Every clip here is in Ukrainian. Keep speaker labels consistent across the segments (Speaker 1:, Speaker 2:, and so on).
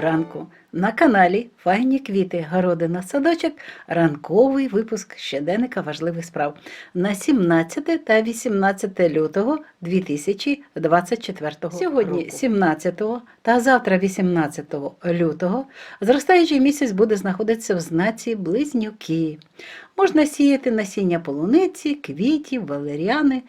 Speaker 1: ранку! На каналі Файні квіти, городина, садочок, ранковий випуск щоденника важливих справ на 17 та 18 лютого 2024 Сьогодні, 17 та завтра 18 лютого, зростаючий місяць буде знаходитися в знаці Близнюки. Можна сіяти насіння полуниці, квітів, валеріани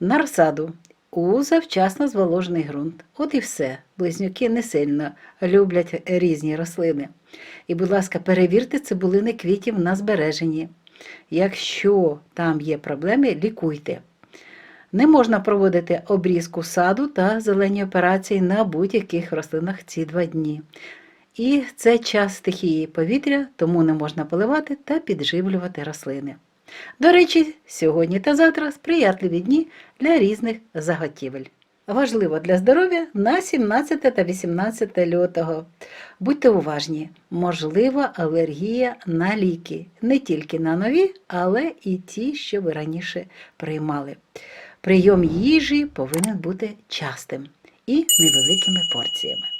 Speaker 1: на розсаду у завчасно зволожений ґрунт. От і все. Близнюки не сильно люблять різні рослини. І, будь ласка, перевірте цибулини квітів на збереженні. Якщо там є проблеми, лікуйте. Не можна проводити обрізку саду та зелені операції на будь-яких рослинах ці два дні. І це час стихії повітря, тому не можна поливати та підживлювати рослини. До речі, сьогодні та завтра сприятливі дні для різних заготівель. Важливо для здоров'я на 17 та 18 лютого. Будьте уважні, можлива алергія на ліки, не тільки на нові, але і ті, що ви раніше приймали. Прийом їжі повинен бути частим і невеликими порціями.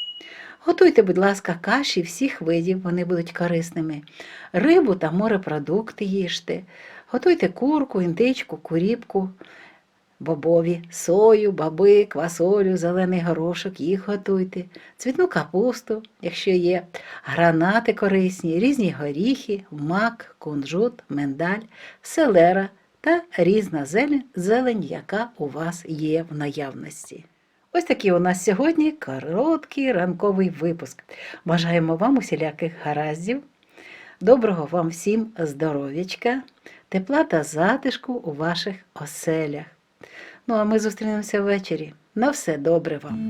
Speaker 1: Готуйте, будь ласка, каші всіх видів, вони будуть корисними. Рибу та морепродукти їжте. Готуйте курку, індичку, куріпку, бобові, сою, баби, квасолю, зелений горошок, їх готуйте, цвітну капусту, якщо є, гранати корисні, різні горіхи, мак, кунжут, миндаль, селера та різна зелень, яка у вас є в наявності. Ось такий у нас сьогодні короткий ранковий випуск. Бажаємо вам усіляких гараздів, доброго вам всім здоров'ячка, тепла та затишку у ваших оселях. Ну а ми зустрінемося ввечері. На все добре вам!